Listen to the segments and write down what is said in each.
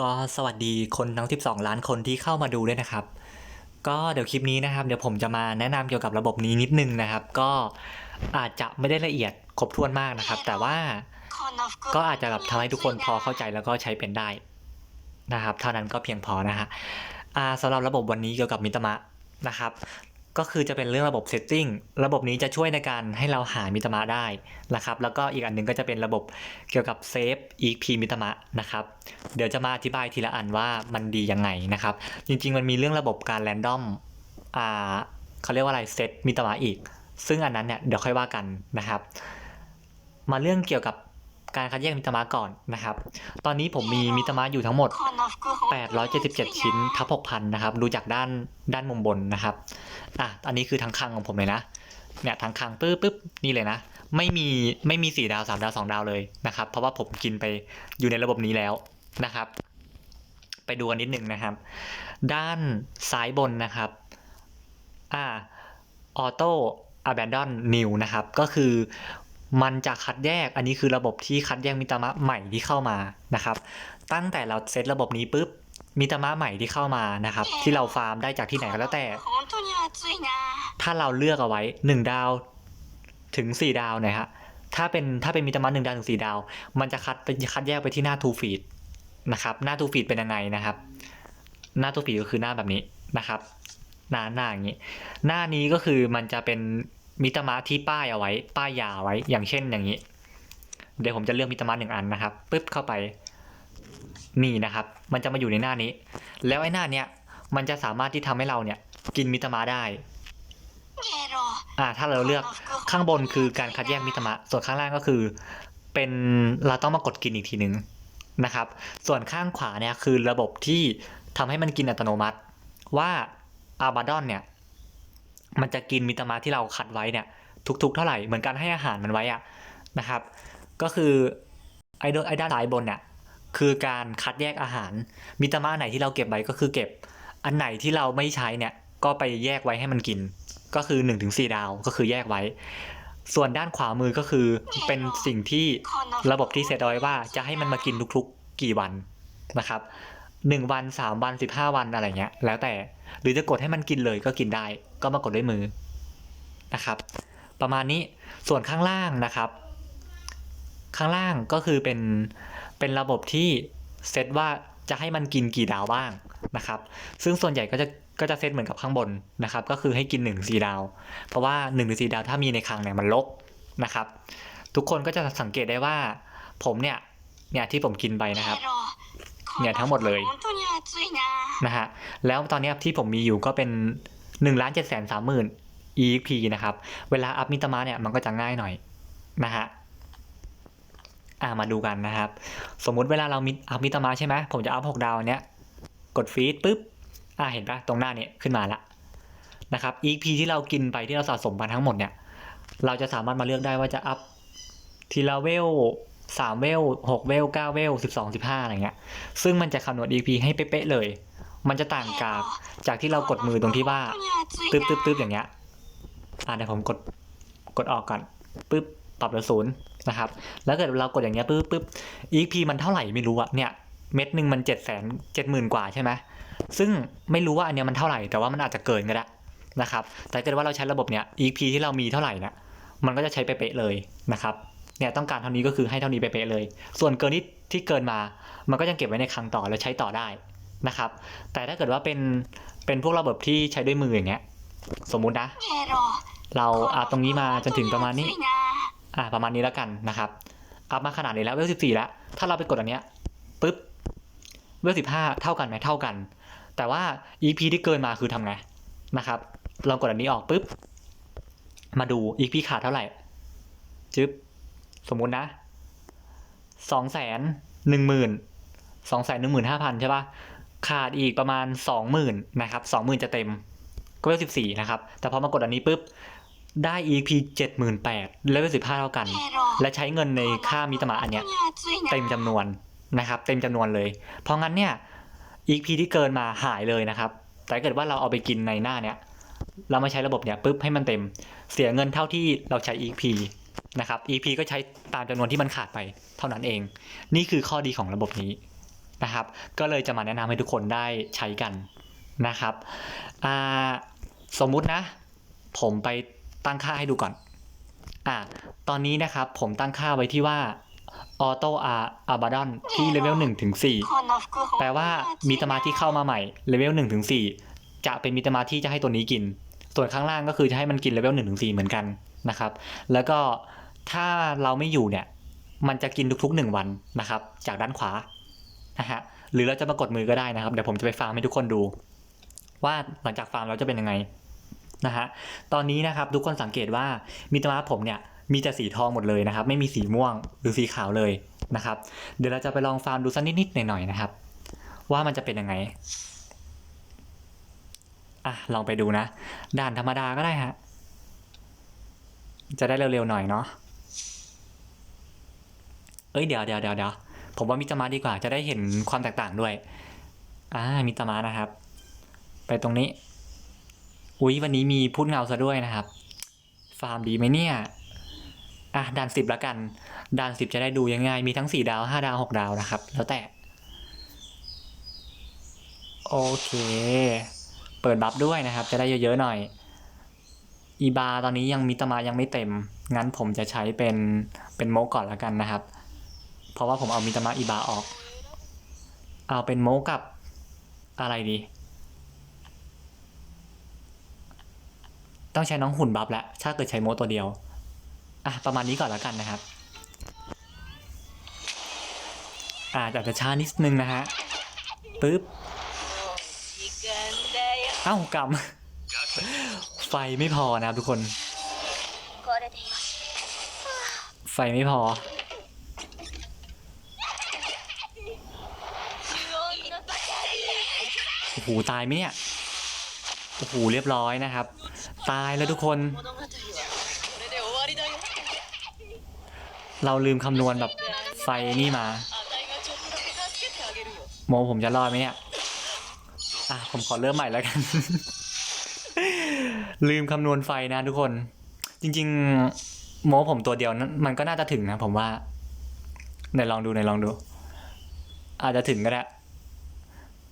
ก็สวัสดีคนทั้ง 12 ล้านคนที่เข้ามาดูด้วยนะครับ ก็เดี๋ยวคลิปนี้นะครับ เดี๋ยวผมจะมาแนะนำเกี่ยวกับระบบนี้นิดนึงนะครับ ก็อาจจะไม่ได้ละเอียดครบถ้วนมากนะครับ แต่ว่าก็อาจจะแบบทำให้ทุกคนพอเข้าใจแล้วก็ใช้เป็นได้นะครับ เท่านั้นก็เพียงพอนะฮะสำหรับระบบวันนี้เกี่ยวกับมิตมะนะครับ ก็คือจะเป็นเรื่องระบบ setting ระบบนี้จะช่วยในการให้เราหามิตมะได้นะครับ แล้วก็อีกอันหนึงก็จะเป็นระบบเกี่ยวกับเซฟ EP มิตมะนะครับ เดี๋ยวจะมาอธิบายทีละอันว่ามันดียังไงนะครับ จริง ๆ มันมีเรื่องระบบการแรนดอมอ่าเขาเรียกว่าอะไรเซตมิตมะอีก ซึ่งอันนั้นเนี่ยเดี๋ยวค่อยว่ากันนะครับ มาเรื่องเกี่ยวกับ การคัดแยกมิตามะก่อนนะครับ ตอนนี้ผมมีมิตามะอยู่ทั้งหมด 877 ชิ้นทับ6,000นะครับ ดูจากด้านด้านมุมบนนะครับ อะ อันนี้คือทั้งคลังของผมเลยนะ เนี่ยทั้งคลังปึ๊บปึ๊บนี่เลยนะ ไม่มีไม่มีสี่ดาวสามดาวสองดาวเลยนะครับ เพราะว่าผมกินไปอยู่ในระบบนี้แล้วนะครับ ไปดูกันนิดนึงนะครับ ด้านซ้ายบนนะครับ อ่าออโต้อ b บ n d o n new นะครับ ก็คือ มันจะคัดแยก อันนี้คือระบบที่คัดแยกมิตามะใหม่ที่เข้ามานะครับ ตั้งแต่เราเซตระบบนี้ปุ๊บมิตามะใหม่ที่เข้ามานะครับ ที่เราฟาร์มได้จากที่ไหนก็แล้วแต่ ถ้าเราเลือกเอาไว้ 1 ดาวถึง 4 ดาวนะฮะถ้าเป็นถ้าเป็นมิตามะหนึ่งดาวถึงสี่ดาว มันจะคัดไปคัดแยกไปที่หน้าทูฟีดนะครับ หน้าทูฟีดเป็นยังไงนะครับ หน้าทูฟีดก็คือหน้าแบบนี้นะครับ หน้าหน้าอย่างนี้ หน้านี้ก็คือมันจะเป็น มิตามะที่ป้ายเอาไว้ ป้ายยาไว้ อย่างเช่นอย่างนี้ เดี๋ยวผมจะเลือกมิตามะหนึ่งอันนะครับปึ๊บเข้าไป นี่นะครับ มันจะมาอยู่ในหน้านี้ แล้วไอ้หน้าเนี้ยมันจะสามารถที่ทำให้เราเนี่ย กินมิตามะได้ゲロอ่าถ้าเราเลือกข้างบนคือการคัดแยกมิตามะส่วนข้างล่างก็คือ เป็นเราต้องมากดกินอีกทีหนึ่งนะครับ ส่วนข้างขวาเนี่ยคือระบบที่ทำให้มันกินอัตโนมัติ ว่าอาบาดอนเนี่ย มันจะกินมิตามะที่เราคัดไว้เนี่ย ทุก ๆ เท่าไหร่เหมือนการให้อาหารมันไว้อะนะครับ ก็คือไอ้ดไอ้ด้านซ้ายบนเนี่ยคือการคัดแยกอาหารมิตามะไหนที่เราเก็บไว้ก็คือเก็บ อันไหนที่เราไม่ใช้เนี่ยก็ไปแยกไว้ให้มันกิน ก็คือ1นถึงสดาวก็คือแยกไว้ ส่วนด้านขวามือก็คือเป็นสิ่งที่ระบบที่เซตเอาไว้ว่าจะให้มันมากินทุกๆ กี่วันนะครับหนึ่งวันสามวันสิบห้าวันอะไรเงี้ยแล้วแต่ หรือจะกดให้มันกินเลยก็กินได้ ก็มากดด้วยมือนะครับ ประมาณนี้ส่วนข้างล่างนะครับ ข้างล่างก็คือเป็นเป็นระบบที่เซตว่าจะให้มันกินกี่ดาวบ้างนะครับ ซึ่งส่วนใหญ่ก็จะก็จะเซตเหมือนกับข้างบนนะครับ ก็คือให้กิน1นถึงสดาว เพราะว่า1นถึงสดาวถ้ามีในคลังเนี่ยมันลบนะครับ ทุกคนก็จะสังเกตได้ว่า ผมเนี่ยเนี่ยที่ผมกินไปนะครับ เนี่ยทั้งหมดเลยนะฮะแล้วตอนนี้ที่ผมมีอยู่ก็เป็น1นึ่งล้านเจ็ดแสนสามหมื่น EXP นะครับ เวลาอัพมิตามาเนี่ยมันก็จะง่ายหน่อยนะฮะอ่ามาดูกันนะครับ สมมุติเวลาเรามิอัพมิตามาใช่ไหมผมจะอัพหกดาวเนี้ยกดฟีดปุ๊บอ่าเห็นปะตรงหน้าเนี่ยขึ้นมาละนะครับอีพีที่เรากินไปที่เราสะสมมาทั้งหมดเนี่ย เราจะสามารถมาเลือกได้ว่าจะอัพทีละเวล สามเวลหกเวลเก้าเวลสิบสองสิบห้าอะไรเงี้ย ซึ่งมันจะคำนวณ EP ให้เป๊ะเลย มันจะต่างกับจากที่เรากดมือตรงที่ว่าตึ๊บตึ๊บตึ๊บอย่างเงี้ย อ่าเดี๋ยวผมกดกดออกก่อนปึ๊บตรับแล้วศูนย์นะครับ แล้วเกิดเรากดอย่างเงี้ยปึ๊บปึ๊บ EP มันเท่าไหร่ไม่รู้อะเนี่ย เม็ดหนึ่งมันเจ็ดแสนเจ็ดหมื่นกว่าใช่ไหมซึ่งไม่รู้ว่าอันเนี้ยมันเท่าไหร่ แต่ว่ามันอาจจะเกินก็ได้นะครับ แต่เกิดว่าเราใช้ระบบเนี้ย EP ที่เรามีเท่าไหร่เนี่ยมันก็จะใช้เป๊ะเลยนะครับ เนี่ยต้องการเท่านี้ก็คือให้เท่านี้เป๊ะเลย ส่วนเกินที่ที่เกินมา มันก็ยังเก็บไว้ในคลังต่อแล้วใช้ต่อได้นะครับ แต่ถ้าเกิดว่าเป็นเป็นพวกระบบที่ใช้ด้วยมืออย่างเงี้ย สมมุตินะ เราอาตรงนี้มาจนถึงประมาณนี้อ่าประมาณนี้แล้วกันนะครับอัพมาขนาดนี้แล้วเวลสิบสี่แล้ว ถ้าเราไปกดอันเนี้ยปุ๊บเวลสิบห้าเท่ากันไหมเท่ากัน แต่ว่า EP ที่เกินมาคือทำไงนะครับลองกดอันนี้ออกปุ๊บมาดู EP ขาดเท่าไหร่จึ๊บ สมมุตินะสองแสนหนึ่งหมื่นสองแสนหนึ่งหมื่นห้าพันใช่ปะขาดอีกประมาณสองหมื่นนะครับสองหมื่นจะเต็มก็เลเสิบสี่นะครับ แต่พอมากดอันนี้ปุ๊บได้ EP เจ็ดหมื่นแปดเลเบห้าเท่ากัน และใช้เงินในค่ามีตมาอันเนี้ยเต็มจำนวนนะครับ เต็มจำนวนเลย เพราะงั้นเนี่ย EP ที่เกินมาหายเลยนะครับ แต่เกิดว่าเราเอาไปกินในหน้าเนี้ย เรามาใช้ระบบเนี้ยปุ๊บให้มันเต็ม เสียเงินเท่าที่เราใช้ EP นะครับ EP ก็ใช้ตามจำนวนที่มันขาดไปเท่านั้นเอง นี่คือข้อดีของระบบนี้นะครับ ก็เลยจะมาแนะนำให้ทุกคนได้ใช้กันนะครับ สมมุตินะ ผมไปตั้งค่าให้ดูก่อน อ่า ตอนนี้นะครับผมตั้งค่าไว้ที่ว่าออโต้อาร์อาบาดอนที่เลเวล1ถึง4แปลว่ามีตมาที่เข้ามาใหม่เลเวล1ถึง4จะเป็นมีตมาที่จะให้ตัวนี้กิน ส่วนข้างล่างก็คือจะให้มันกินเลเวล1ถึง4เหมือนกัน นะครับ แล้วก็ถ้าเราไม่อยู่เนี่ย มันจะกินทุกๆ 1 วันนะครับ จากด้านขวานะฮะหรือเราจะมากดมือก็ได้นะครับ เดี๋ยวผมจะไปฟาร์มให้ทุกคนดู ว่าหลังจากฟาร์มเราจะเป็นยังไงนะฮะตอนนี้นะครับทุกคนสังเกตว่ามิตมาผมเนี่ยมีแต่สีทองหมดเลยนะครับ ไม่มีสีม่วงหรือสีขาวเลยนะครับ เดี๋ยวเราจะไปลองฟาร์มดูสักนิดๆหน่อยๆนะครับ ว่ามันจะเป็นยังไงอะลองไปดูนะ ด่านธรรมดาก็ได้ฮะ จะได้เร็วๆหน่อยเนาะเอ้ยเดี๋ยวเดี๋ยวเดี๋ยวเดี๋ยวผมว่ามิตรมาดีกว่าจะได้เห็นความแตกต่างด้วยอ่ามิตรมานะครับ ไปตรงนี้ อุ๊ยวันนี้มีพูดเงาซะด้วยนะครับ ฟาร์มดีไหมเนี่ยอะด่านสิบแล้วกันด่านสิบจะได้ดูยังไงมีทั้งสี่ดาวห้าดาวหกดาวนะครับ แล้วแต่โอเค เปิดบัฟด้วยนะครับ จะได้เยอะๆหน่อย อีบาตอนนี้ยังมีตมายังไม่เต็ม งั้นผมจะใช้เป็นเป็นโมก่อนแล้วกันนะครับ เพราะว่าผมเอามีตมาอีบาออก เอาเป็นโมกับอะไรดี ต้องใช้น้องหุ่นบับแล้วถ้าเกิดใช้โมตัวเดียว อะประมาณนี้ก่อนแล้วกันนะครับอาจจะช้านิดนึงนะฮะปึ๊บเอ้ากรรม ไฟไม่พอนะครับทุกคน ไฟไม่พอ โอ้โห ตายไหมเนี่ย โอ้โห เรียบร้อยนะครับ ตายแล้วทุกคน เราลืมคำนวณแบบไฟนี่มา โมผมจะรอดไหมเนี่ย อะ ผมขอเริ่มใหม่แล้วกัน ลืมคำนวณไฟนะทุกคน จริง ๆ โมผมตัวเดียวนั้นมันก็น่าจะถึงนะผมว่าไหนลองดูไหนลองดู อาจจะถึงก็ได้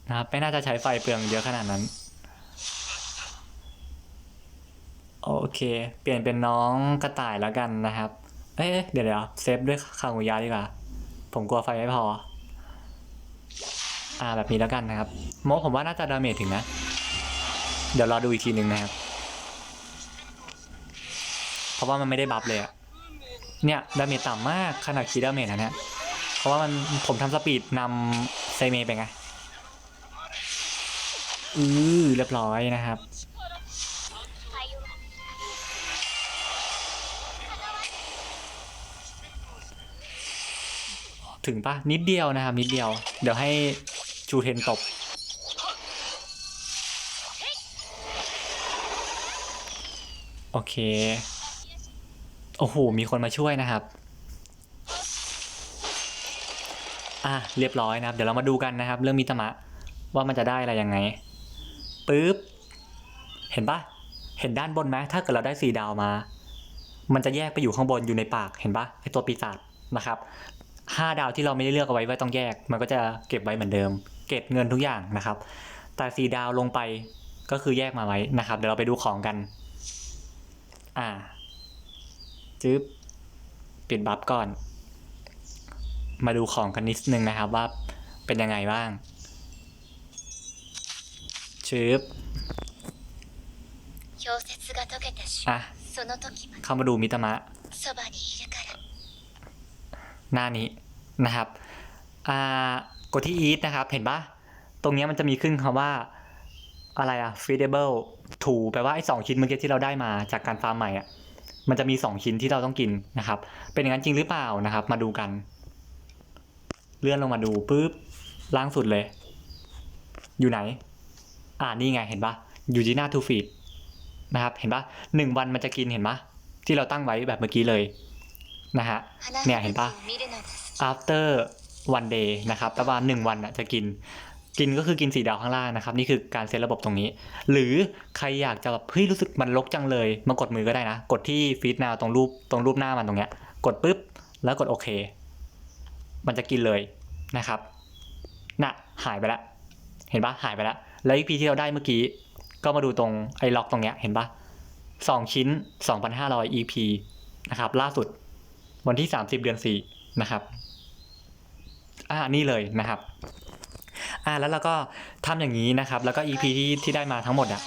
นะครับไม่น่าจะใช้ไฟเปลืองเยอะขนาดนั้น โอเค เปลี่ยนเป็นน้องกระต่ายแล้วกันนะครับ เอ๊ะเดี๋ยวเดี๋ยวเซฟด้วยคางหูยาดีกว่า ผมกลัวไฟไม่พอ อ่าแบบนี้แล้วกันนะครับโมผมว่าน่าจะดาเมจถึงนะ เดี๋ยวรอดูอีกทีหนึ่งนะครับ เพราะว่ามันไม่ได้บัฟเลยอะเนี่ยดาเมจต่ำมากขนาดคีดาเมจนะเนี่ยเพราะว่ามันผมทำสปีดนำไซเมไปไงอือเรียบร้อยนะครับ ถึงปะนิดเดียวนะครับ นิดเดียว เดี๋ยวให้จูเทนตบโอเค โอ้โห มีคนมาช่วยนะครับ อะ เรียบร้อยนะครับ เดี๋ยวเรามาดูกันนะครับ เรื่องมิตรมะ ว่ามันจะได้อะไรยังไงปึ๊บ เห็นปะเห็นด้านบนไหมถ้าเกิดเราได้สีดาวมา มันจะแยกไปอยู่ข้างบนอยู่ในปาก เห็นปะไอตัวปีศาจนะครับห้าดาวที่เราไม่ได้เลือกเอาไว้ไว้ต้องแยก มันก็จะเก็บไว้เหมือนเดิม เก็บเงินทุกอย่างนะครับ แต่สี่ดาวลงไปก็คือแยกมาไว้นะครับ เดี๋ยวเราไปดูของกัน อ่า จึ๊บปิดบัฟก่อน มาดูของกันนิดนึงนะครับว่าเป็นยังไงบ้างชื้บอะเข้ามาดูมิตามะหน้านี้นะครับ อ่ากดที่อีทนะครับ เห็นปะตรงนี้มันจะมีขึ้นคำว่าอะไรอะ feedable to แปลว่าไอ้สองชิ้นเมื่อกี้ที่เราได้มาจากการฟาร์มใหม่อะ มันจะมี 2 ชิ้นที่เราต้องกินนะครับ เป็นอย่างนั้นจริงหรือเปล่านะครับ มาดูกัน เลื่อนลงมาดูปุ๊บล่างสุดเลย อยู่ไหน อ่านี่ไงเห็นปะอยู่ที่หน้าทูฟีดนะครับ เห็นปะหนึ่งวันมันจะกินเห็นปะที่เราตั้งไว้แบบเมื่อกี้เลยนะฮะเนี่ยเห็นปะ after one day นะครับประมาณหนึ่งวันอะจะกิน กินก็คือกินสีดาวข้างล่างนะครับ นี่คือการเซตระบบตรงนี้ หรือใครอยากจะแบบเฮ้ยรู้สึกมันลกจังเลย มากดมือก็ได้นะ กดที่ฟีดนาวตรงรูปตรงรูปหน้ามันตรงเนี้ยกดปุ๊บแล้วกดโอเค มันจะกินเลยนะครับน่ะหายไปแล้วเห็นปะหายไปแล้วแล้ว EP ที่เราได้เมื่อกี้ ก็มาดูตรงไอ้ล็อกตรงเนี้ยเห็นปะสองชิ้น 2,500 EP นะครับ ล่าสุดวันที่ 30 เดือน 4 นะครับ อ่า นี่เลยนะครับ อ่าแล้วเราก็ทำอย่างนี้นะครับ แล้วก็ EP ที่ที่ได้มาทั้งหมดอะ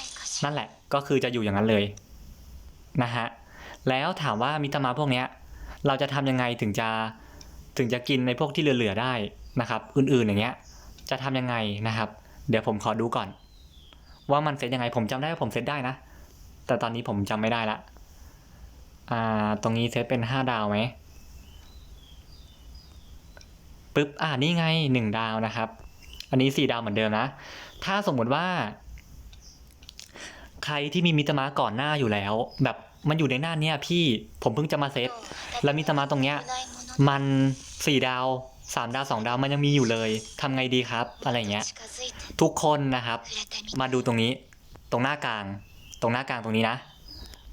นั่นแหละก็คือจะอยู่อย่างนั้นเลยนะฮะแล้วถามว่ามิตรมาพวกเนี้ยเราจะทำยังไงถึงจะถึงจะกินในพวกที่เหลือๆได้นะครับ อื่นๆอย่างเงี้ย จะทำยังไงนะครับ เดี๋ยวผมขอดูก่อน ว่ามันเซตยังไงผมจำได้ว่าผมเซตได้นะ แต่ตอนนี้ผมจำไม่ได้ละอ่าตรงนี้เซตเป็นห้าดาวไหมปึ๊บอ่านี่ไงหนึ่งดาวนะครับ อันนี้สี่ดาวเหมือนเดิมนะ ถ้าสมมุติว่า ใครที่มีมิตรมาก่อนหน้าอยู่แล้ว แบบมันอยู่ในหน้าเนี้ยพี่ผมเพิ่งจะมาเซตแล้วมิตรมาตรงเนี้ย มันสี่ดาวสามดาวสองดาวมันยังมีอยู่เลยทำไงดีครับ อะไรเงี้ย ทุกคนนะครับ มาดูตรงนี้ ตรงหน้ากลาง ตรงหน้ากลางตรงนี้นะ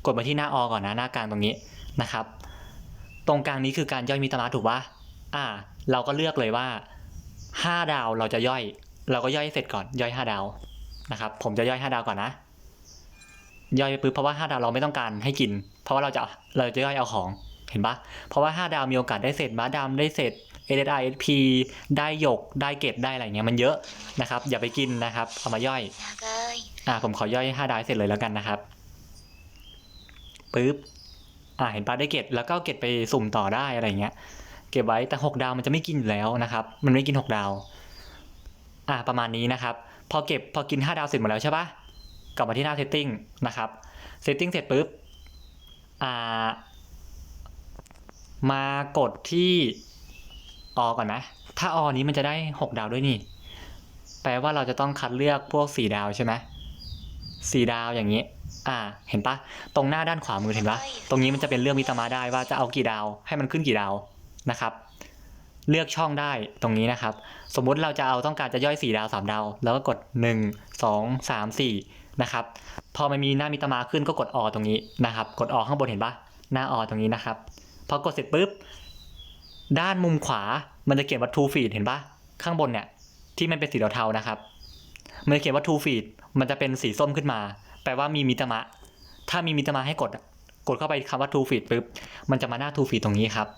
กดมาที่หน้าอก่อนนะหน้ากลางตรงนี้นะครับ ตรงกลางนี้คือการย่อยมิตรมาถูกปะอ่า เราก็เลือกเลยว่า ห้าดาวเราจะย่อย เราก็ย่อยให้เสร็จก่อนย่อยห้าดาวนะครับ ผมจะย่อยห้าดาวก่อนนะ ย่อยไปปุ๊บเพราะว่าห้าดาวเราไม่ต้องการให้กิน เพราะว่าเราจะเราจะย่อยเอาของเห็นปะเพราะว่าห้าดาวมีโอกาสได้เศษม้าดำได้เศษ SSI SP ได้หยกได้เกตได้อะไรเงี้ยมันเยอะนะครับ อย่าไปกินนะครับ เอามาย่อย長いอ่าผมขอย่อยห้าดาวให้เสร็จเลยแล้วกันนะครับปึ๊บอ่าเห็นปะได้เกตแล้วก็เอาเกตไปสุ่มต่อได้อะไรเงี้ย เก็บไว้แต่หกดาวมันจะไม่กินอยู่แล้วนะครับ มันไม่กินหกดาว อ่าประมาณนี้นะครับ พอเก็บพอกินห้าดาวเสร็จหมดแล้วใช่ปะกลับมาที่หน้า setting นะครับ setting เสร็จปุ๊บอ่ามากดที่อก่อนนะ ถ้าอนี้มันจะได้หกดาวด้วยนี่ แปลว่าเราจะต้องคัดเลือกพวกสี่ดาวใช่ไหมสี่ดาวอย่างนี้ อ่า เห็นปะ ตรงหน้าด้านขวามือเห็นปะ ตรงนี้มันจะเป็นเรื่องมิตรมาได้ว่าจะเอากี่ดาว ให้มันขึ้นกี่ดาว นะครับ เลือกช่องได้ตรงนี้นะครับ สมมุติเราจะเอาต้องการจะย่อยสี่ดาวสามดาว แล้วก็กดหนึ่งสองสามสี่นะครับ พอมันมีหน้ามิตมาขึ้นก็กดอตรงนี้นะครับ กดอข้างบนเห็นปะหน้าอตรงนี้นะครับ พอกดเสร็จปุ๊บ ด้านมุมขวามันจะเขียนว่า True Feed เห็นปะข้างบนเนี่ยที่มันเป็นสีเทาๆนะครับมันจะเขียนว่า True Feed มันจะเป็นสีส้มขึ้นมา แปลว่ามีมิตรมะ ถ้ามีมิตรมะให้กด กดเข้าไปคำว่า True Feed ปุ๊บ มันจะมาหน้า True Feed ตรงนี้ครับ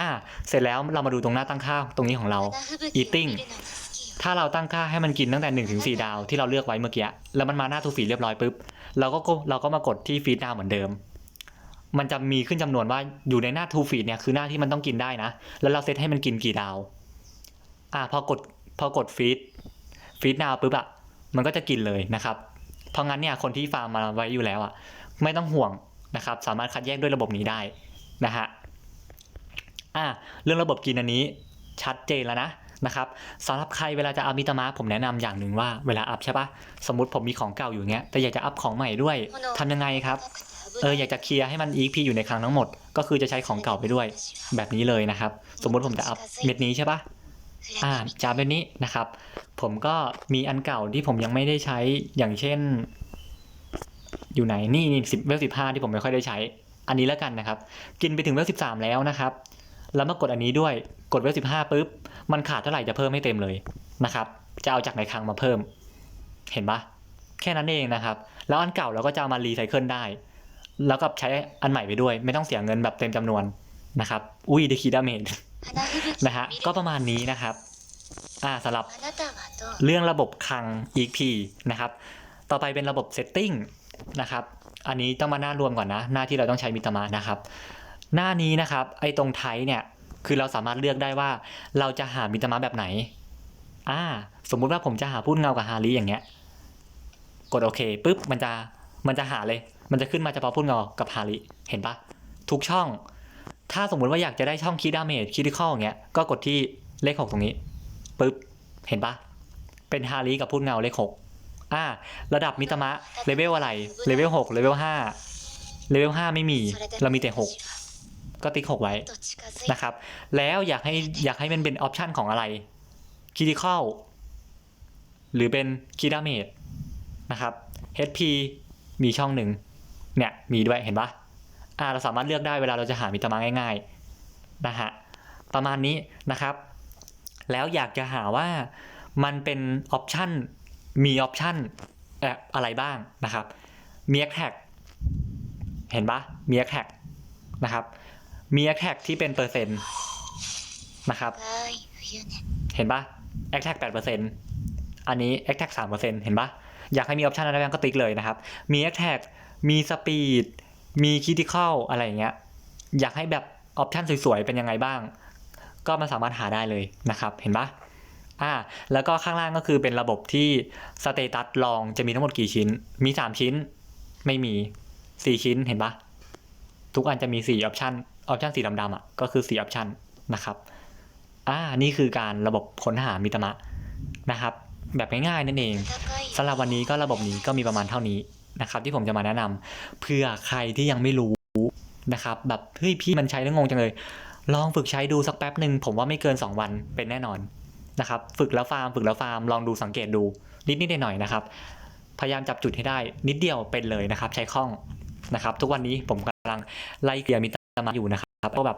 อ่าเสร็จแล้วเรามาดูตรงหน้าตั้งค่าตรงนี้ของเรา Eating ถ้าเราตั้งค่าให้มันกินตั้งแต่1นถึงสดาวที่เราเลือกไว้เมื่อกี้แล้วมันมาหน้า True Feed เรียบร้อยปุ๊บเราก็กดเราก็มากดที่ Feed Now เหมือนเดิม มันจะมีขึ้นจำนวนว่าอยู่ในหน้า True Feed เนี่ยคือหน้าที่มันต้องกินได้นะ แล้วเราเซตให้มันกินกี่ดาวอ่าพอกดพอกดฟีดฟีดนาวปุ๊บอะมันก็จะกินเลยนะครับ เพราะงั้นเนี่ยคนที่ฟาร์มมาไว้อยู่แล้วอะไม่ต้องห่วงนะครับ สามารถคัดแยกด้วยระบบนี้ได้นะฮะ อ่าเรื่องระบบกินอันนี้ชัดเจนแล้วนะนะครับสำหรับใครเวลาจะอัพมิตรมาผมแนะนำอย่างหนึ่งว่าเวลาอัพใช่ปะสมมติผมมีของเก่าอยู่เงี้ยแต่อยากจะอัพของใหม่ด้วยทำยังไงครับเอออยากจะเคลียร์ให้มัน EP อยู่ในคลังทั้งหมด ก็คือจะใช้ของเก่าไปด้วย แบบนี้เลยนะครับ สมมุติผมจะอัพเม็ดนี้ใช่ปะอ่าจาเม็ดนี้นะครับ ผมก็มีอันเก่าที่ผมยังไม่ได้ใช้อย่างเช่น อยู่ไหนนี่นี่สิบเวลสิบห้าที่ผมไม่ค่อยได้ใช้ อันนี้แล้วกันนะครับ กินไปถึงเวลสิบสามแล้วนะครับ แล้วมากดอันนี้ด้วยกดเวลสิบห้าปุ๊บมันขาดเท่าไหร่จะเพิ่มให้เต็มเลยนะครับ จะเอาจากในคลังมาเพิ่ม เห็นปะแค่นั้นเองนะครับ แล้วอันเก่าเราก็จะามารีไซเคิลได้ แล้วก็ใช้อันใหม่ไปด้วย ไม่ต้องเสียเงินแบบเต็มจำนวนนะครับ อุ้ยเดคีดาเมจนะฮะก็ประมาณนี้นะครับ อ่าสำหรับเรื่องระบบคลัง EP นะครับ ต่อไปเป็นระบบเซตติ้งนะครับ อันนี้ต้องมาหน้ารวมก่อนนะ หน้าที่เราต้องใช้มิตรมานะครับ หน้านี้นะครับ ไอ้ตรงไทยเนี่ย คือเราสามารถเลือกได้ว่า เราจะหามิตรมาแบบไหน อ่า สมมุติว่าผมจะหาพูดเงากับฮาริอย่างเงี้ย กดโอเคปุ๊บ มันจะ มันจะหาเลย มันจะขึ้นมาเฉพาะพูดเงากับฮาริ เห็นปะ ทุกช่อง ถ้าสมมุติว่าอยากจะได้ช่องคีดาเมจคิดิคอลอย่างเงี้ย ก็กดที่เลขหกตรงนี้ปุ๊บ เห็นปะ เป็นฮาริกับพูดเงาเลขหกอ่า ระดับมิตรมะ เลเวลอะไร เลเวลหกเลเวลห้าเลเวลห้าไม่มี เรามีแต่หก ก็ติ๊กหกไว้นะครับ แล้วอยากให้อยากให้มันเป็นออปชันของอะไรคิดิคอลหรือเป็นคีดาเมดนะครับ HP มีช่องหนึ่งเนี่ยมีด้วยเห็นปะอ่าเราสามารถเลือกได้เวลาเราจะหามิตรมาง่ายๆนะฮะประมาณนี้นะครับ แล้วอยากจะหาว่ามันเป็นออปชันมีออปชันอะไรบ้างนะครับมีแคแท็กเห็นปะมีแคแท็กนะครับ มีแอคแท็กที่เป็นเปอร์เซ็นต์นะครับเห็นปะแอคแท็กแปดเปอร์เซ็นต์อันนี้แอคแท็กสามเปอร์เซ็นต์เห็นปะอยากให้มีออปชันอะไรบ้ก็ติ๊กเลยนะครับ มีแอคแท็กมีสปีดมีคิติคอลอะไรอย่างเงี้ยอยากให้แบบออปชันสวยๆ เป็นยังไงบ้าง ก็มันสามารถหาได้เลยนะครับเห็นปะอ่าแล้วก็ข้างล่างก็คือเป็นระบบที่สเตตัสลองจะมีทั้งหมดกี่ชิ้น มีสามชิ้น ไม่มีสี่ชิ้นเห็นปะทุกอันจะมีสี่ออปชัน ออปชันสีดำๆอะก็คือ4ออปชันนะครับอ่านี่คือการระบบค้นหามิตมะนะครับ แบบง่ายๆนั่นเองสำหรับวันนี้ก็ระบบนี้ก็มีประมาณเท่านี้นะครับ ที่ผมจะมาแนะนำเพื่อใครที่ยังไม่รู้นะครับ แบบเฮ้ยพี่มันใช้แล้วงงจังเลย ลองฝึกใช้ดูสักแป๊บหนึ่งผมว่าไม่เกิน 2 วันเป็นแน่นอนนะครับ ฝึกแล้วฟาร์มฝึกแล้วฟาร์มลองดูสังเกตดูนิดนิดหน่อยๆนะครับ พยายามจับจุดให้ได้นิดเดียวเป็นเลยนะครับ ใช้คล่องนะครับ ทุกวันนี้ผมกำลังไล่เกลียร์มิต มาอยู่นะครับก็แบบ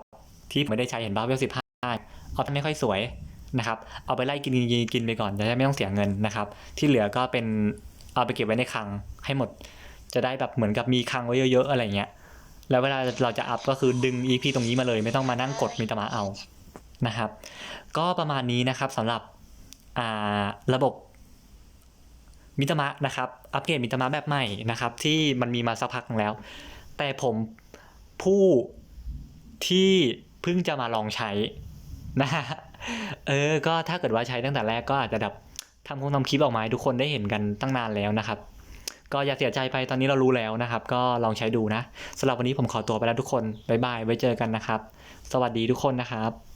ที่ผมไม่ได้ใช้เห็นบ้าเวลสิบห้าเอาแต่ไม่ค่อยสวยนะครับ เอาไปไล่กินกินกินไปก่อนจะได้ไม่ต้องเสียเงินนะครับ ที่เหลือก็เป็นเอาไปเก็บไว้ในคลังให้หมด จะได้แบบเหมือนกับมีคลังไว้เยอะๆอะไรเงี้ย แล้วเวลาเราจะอัพก็คือดึง EP ตรงนี้มาเลย ไม่ต้องมานั่งกดมิตามะเอานะครับ ก็ประมาณนี้นะครับสำหรับอ่าระบบมิตามะนะครับ อัปเกรดมิตามะแบบใหม่นะครับ ที่มันมีมาสักพักแล้ว แต่ผมผู้ ที่เพิ่งจะมาลองใช้นะฮะเออ ก็ถ้าเกิดว่าใช้ตั้งแต่แรกก็อาจจะแบบทำคงทำคลิปออกมาให้ทุกคนได้เห็นกันตั้งนานแล้วนะครับ ก็อย่าเสียใจไปตอนนี้เรารู้แล้วนะครับ ก็ลองใช้ดูนะสำหรับวันนี้ผมขอตัวไปแล้วทุกคนบ๊ายบายไว้เจอกันนะครับ สวัสดีทุกคนนะครับ